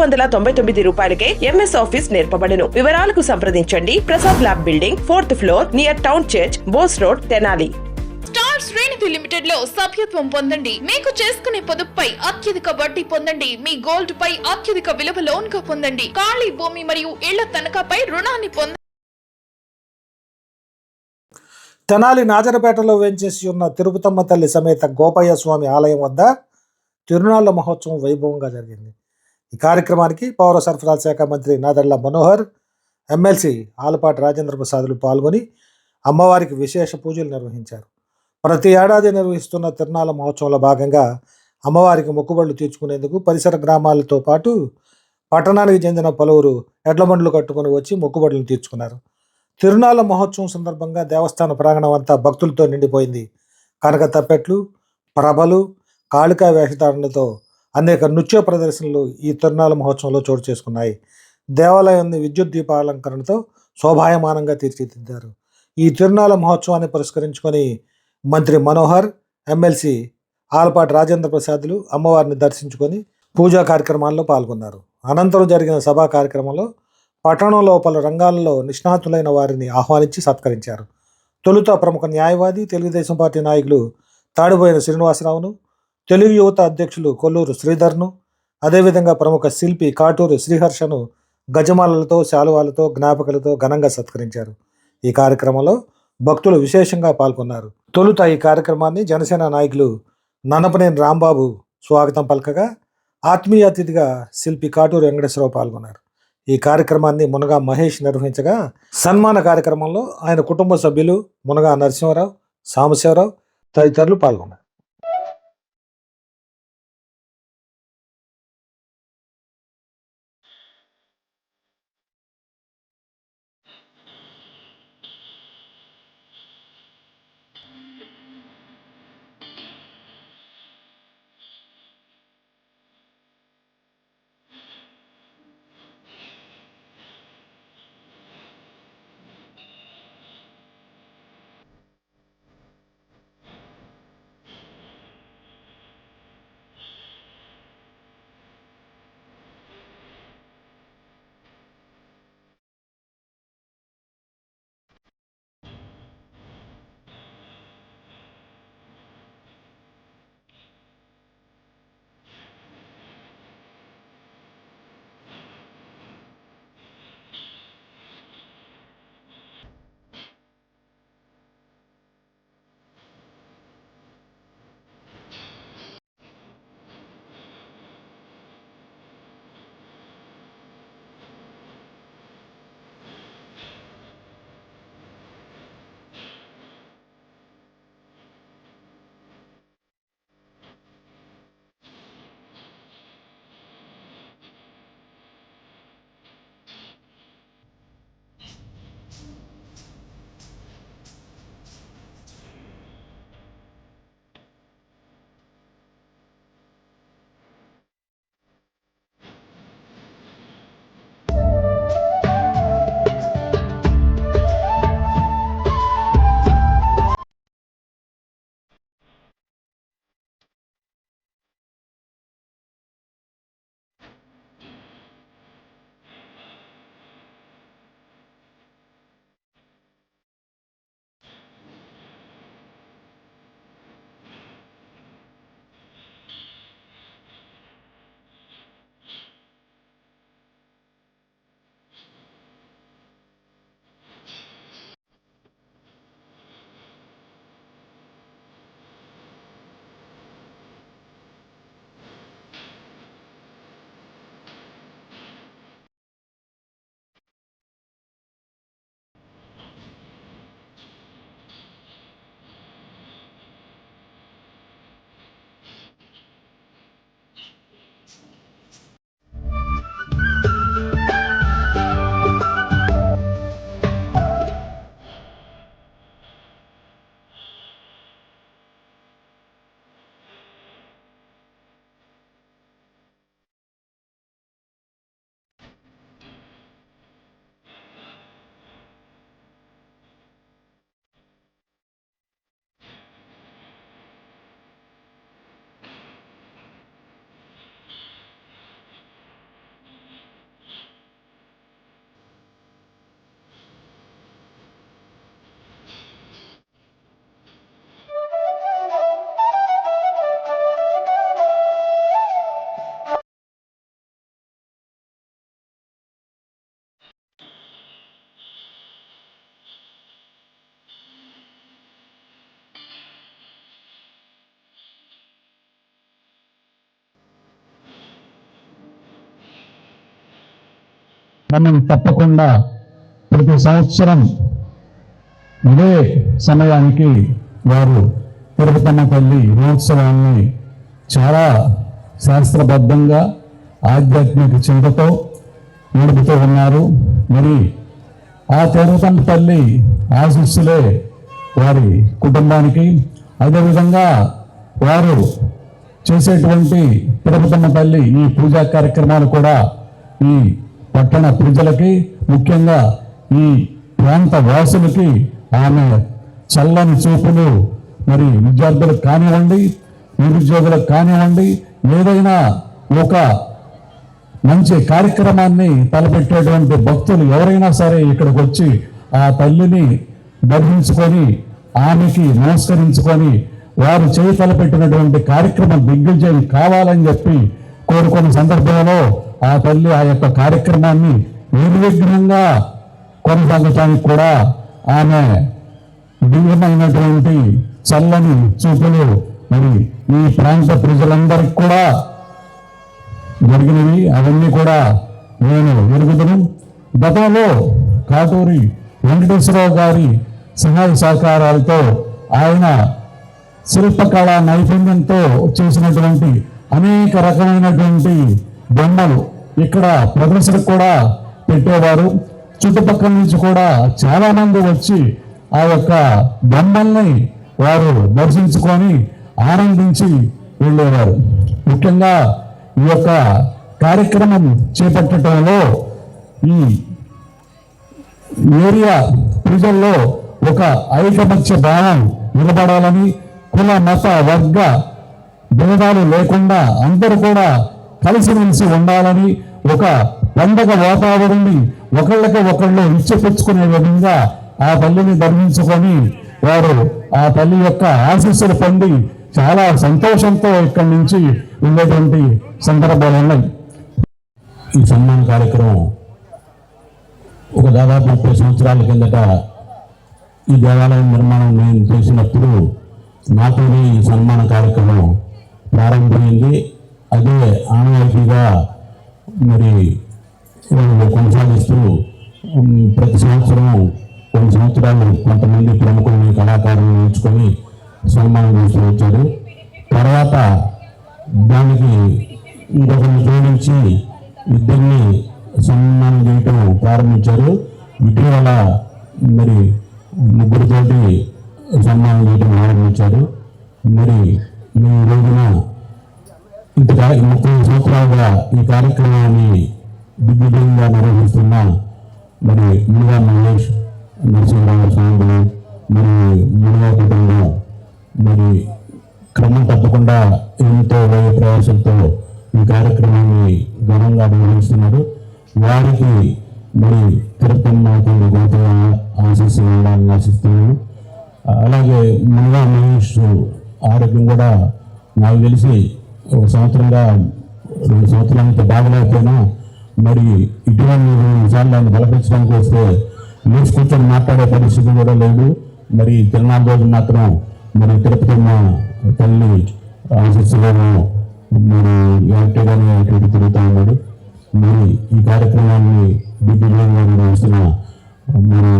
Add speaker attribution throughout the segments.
Speaker 1: వందల తొంభై తొమ్మిది రూపాయలకే ఎంఎస్ ఆఫీస్ నేర్పబడును. వివరాలకు సంప్రదించండి. Prasad lab building fourth floor near town church Bose road Tenali.
Speaker 2: Star శ్రేణిధి లిమిటెడ్లో సభ్యత్వం పొందండి. మీకు చేసుకునే పొదుపుపై అత్యధిక వడ్డీ పొందండి. మీ గోల్డ్ పై అత్యధిక విలువ లోన్గా పొందండి. ఖాళీ భూమి మరియు ఇళ్ళ తనఖాపై రుణాన్ని పొందండి
Speaker 3: తెనాలి నాజరపేటలో వేంచేసి ఉన్న తిరుపతమ్మ తల్లి సమేత గోపయ్య స్వామి ఆలయం వద్ద తిరునాళ్ళ మహోత్సవం వైభవంగా జరిగింది. ఈ కార్యక్రమానికి పౌర సరఫరాల శాఖ మంత్రి Nadendla Manohar M L C Alapati Rajendra ప్రసాద్లు పాల్గొని అమ్మవారికి విశేష పూజలు నిర్వహించారు. ప్రతి ఏడాది నిర్వహిస్తున్న తిరునాళ్ళ మహోత్సవంలో భాగంగా అమ్మవారికి మొక్కుబడులు తీర్చుకునేందుకు పరిసర గ్రామాలతో పాటు పట్టణానికి చెందిన పలువురు ఎడ్లబండ్లు కట్టుకుని కట్టుకొని వచ్చి మొక్కుబడులు తీర్చుకున్నారు. తిరునాళ మహోత్సవం సందర్భంగా దేవస్థాన ప్రాంగణం అంతా భక్తులతో నిండిపోయింది. కనక తప్పెట్లు ప్రభలు కాళికా వేషధారణలతో అనేక నృత్య ప్రదర్శనలు ఈ తిరునాళ్ళ మహోత్సవంలో చోటు చేసుకున్నాయి. దేవాలయాన్ని విద్యుత్ దీపాలంకరణతో శోభాయమానంగా తీర్చిదిద్దారు. ఈ తిరునాళ్ళ మహోత్సవాన్ని పురస్కరించుకొని మంత్రి మనోహర్ ఎమ్మెల్సీ ఆలపాటి రాజేంద్ర ప్రసాద్లు అమ్మవారిని దర్శించుకొని పూజా కార్యక్రమాల్లో పాల్గొన్నారు. అనంతరం జరిగిన సభా కార్యక్రమంలో పట్టణంలో పలు రంగాల్లో నిష్ణాతులైన వారిని ఆహ్వానించి సత్కరించారు. తొలుత ప్రముఖ న్యాయవాది తెలుగుదేశం పార్టీ నాయకులు తాడిపోయిన శ్రీనివాసరావును తెలుగు యువత అధ్యక్షులు కొల్లూరు శ్రీధర్ను అదేవిధంగా ప్రముఖ శిల్పి కాటూరు శ్రీహర్షను గజమాలలతో శాలువాలతో జ్ఞాపకాలతో ఘనంగా సత్కరించారు. ఈ కార్యక్రమంలో భక్తులు విశేషంగా పాల్గొన్నారు. తొలుత ఈ కార్యక్రమాన్ని జనసేన నాయకులు ననపనేని రాంబాబు స్వాగతం పలకగా ఆత్మీయ అతిథిగా శిల్పి కాటూరు వెంకటేశ్వరరావు పాల్గొన్నారు. ఈ కార్యక్రమాన్ని మునగా మహేష్ నిర్వహించగా సన్మాన కార్యక్రమంలో ఆయన కుటుంబ సభ్యులు మునగా నరసింహారావు సాంబశివరావు తదితరులు పాల్గొన్నారు.
Speaker 4: మనం తప్పకుండా ప్రతి సంవత్సరం ఇదే సమయానికి వారు తిరుపతమ్మ తల్లి మహోత్సవాన్ని చాలా శాస్త్రబద్ధంగా ఆధ్యాత్మిక చింతతో నడుపుతూ ఉన్నారు. మరి ఆ తిరుపతమ్మ తల్లి ఆశీస్సులే వారి కుటుంబానికి. అదేవిధంగా వారు చేసేటువంటి తిరుపతమ్మ తల్లి ఈ పూజా కార్యక్రమాలు కూడా ఈ పట్టణ ప్రజలకి ముఖ్యంగా ఈ ప్రాంత వాసులకి ఆమె చల్లని చూపులు. మరి విద్యార్థులకు కానివ్వండి నిరుద్యోగులకు కానివ్వండి ఏదైనా ఒక మంచి కార్యక్రమాన్ని తలపెట్టేటువంటి భక్తులు ఎవరైనా సరే ఇక్కడికి వచ్చి ఆ తల్లిని దర్శించుకొని ఆమెకి నమస్కరించుకొని వారు చేయి తలపెట్టినటువంటి కార్యక్రమం దిగ్విజయం కావాలని చెప్పి కోరుకున్న సందర్భంలో ఆ తల్లి ఆ యొక్క కార్యక్రమాన్ని నిర్విఘ్నంగా కొనసాగటానికి కూడా ఆమె దివ్యమైనటువంటి చల్లని చూపులు మరి ఈ ప్రాంత ప్రజలందరికీ కూడా జరిగినవి. అవన్నీ కూడా నేను ఎరుగుదను గతంలో కాటూరి వెంకటేశ్వరరావు గారి సహాయ సహకారాలతో ఆయన శిల్పకళ నైపుణ్యంతో చేసినటువంటి అనేక రకమైనటువంటి బొమ్మలు. ఇక్కడ ప్రదర్శన కూడా పెట్టేవారు. చుట్టుపక్కల నుంచి కూడా చాలామంది వచ్చి ఆ యొక్క బొమ్మల్ని వారు దర్శించుకొని ఆనందించి వెళ్ళేవారు. ముఖ్యంగా ఈ యొక్క కార్యక్రమం చేపట్టడంలో ఈ ఏరియా ప్రజల్లో ఒక ఐకమత్య భావం నిలబడాలని కుల మత వర్గ భేదాలు లేకుండా అందరూ కూడా కలిసిమెలిసి ఉండాలని ఒక పండగ వాతావరణాన్ని ఒకళ్ళకి ఒకళ్ళు ఇచ్చిపుచ్చుకునే విధంగా ఆ తల్లిని ధర్మించుకొని వారు ఆ తల్లి యొక్క ఆశీస్సులు పొంది చాలా సంతోషంతో ఇక్కడి నుంచి వెళ్ళేటువంటి సందర్భాలు ఉన్నాయి ఈ సన్మాన కార్యక్రమం ఒక దాదాపు ముప్పై సంవత్సరాల కిందట ఈ దేవాలయం నిర్మాణం నేను చేసినప్పుడు నాతోనే ఈ సన్మాన కార్యక్రమం ప్రారంభమైంది. అదే ఆనవాయితీగా మరి వాళ్ళు కొనసాగిస్తూ ప్రతి సంవత్సరం కొన్ని సంవత్సరాలు కొంతమంది ప్రముఖుల్ని కళాకారులను ఎంచుకొని సన్మానం చేస్తూ వచ్చారు. తర్వాత దానికి ఇంకొకరిని జోడించి ఇద్దరిని సన్మానం చేయటం ప్రారంభించారు. ఇటీవల మరి ముగ్గురితోటి సన్మానం చేయటం ప్రారంభించారు. మరి ఈ రోజున ముప్పై సంవత్సరాలుగా ఈ కార్యక్రమాన్ని దిగ్విజయంగా నిర్వహిస్తున్న మరి మునిగా మహేష్ నరసింహరావు స్వామి మరి మునిగా కుటుంబం మరి క్రమం తప్పకుండా ఎంతో వ్యయ ప్రయాసంతో ఈ కార్యక్రమాన్ని ఘనంగా నిర్వహిస్తున్నారు. వారికి మరి తిరుపతి తల్లి గోపల ఆశిస్తున్నాను అలాగే మునిగా మహేష్ ఆరోగ్యం కూడా నాకు తెలిసి ఒక సంవత్సరంగా రెండు సంవత్సరాలతో బాగలేకపోయినా మరి ఇటువంటి విషయాలు ఆయన బలపరచడానికి వస్తే న్యూస్ కూర్చొని మాట్లాడే పరిస్థితి కూడా లేదు. మరి తిరునాళ్ళ రోజు మాత్రం మరి తిరుపతి తల్లి ఆశిస్సులను మరి యాక్టివ్గానే అటు ఇటు తిరుగుతూ ఉన్నాడు. మరి ఈ కార్యక్రమాన్ని దిగ్విజయంగా నిర్వహిస్తున్న మరి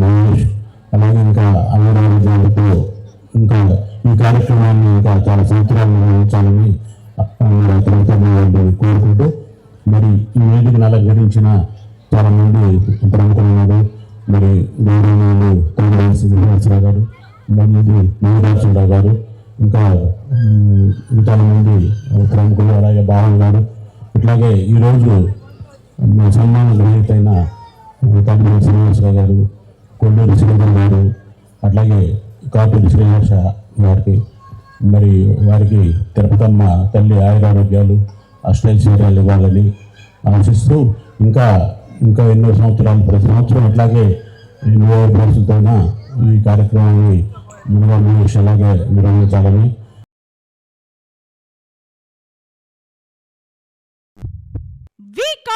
Speaker 4: మహేష్ అలాగే ఇంకా ఆయుర్వేదాలతో ఇంకా అలాగే బాగున్నాడు ఇట్లాగే ఈరోజు మా సన్మాన గ్రహీతైన అయిన శ్రీనివాసరావు గారు కొండూరు శ్రీధర్ గారు అట్లాగే కాపూరి శ్రీనివాస గారికి మరి వారికి తిరుపతమ్మ తల్లి ఆయురారోగ్యాలు అష్టైశ్వర్యాలు ఇవ్వాలని ఆశిస్తూ ఇంకా ఇంకా ఎన్నో సంవత్సరాలు ప్రతి సంవత్సరం అట్లాగే ఎన్నో ప్రశ్నలతోన ఈ కార్యక్రమాన్ని మునగా అలాగే నిర్వహించాలని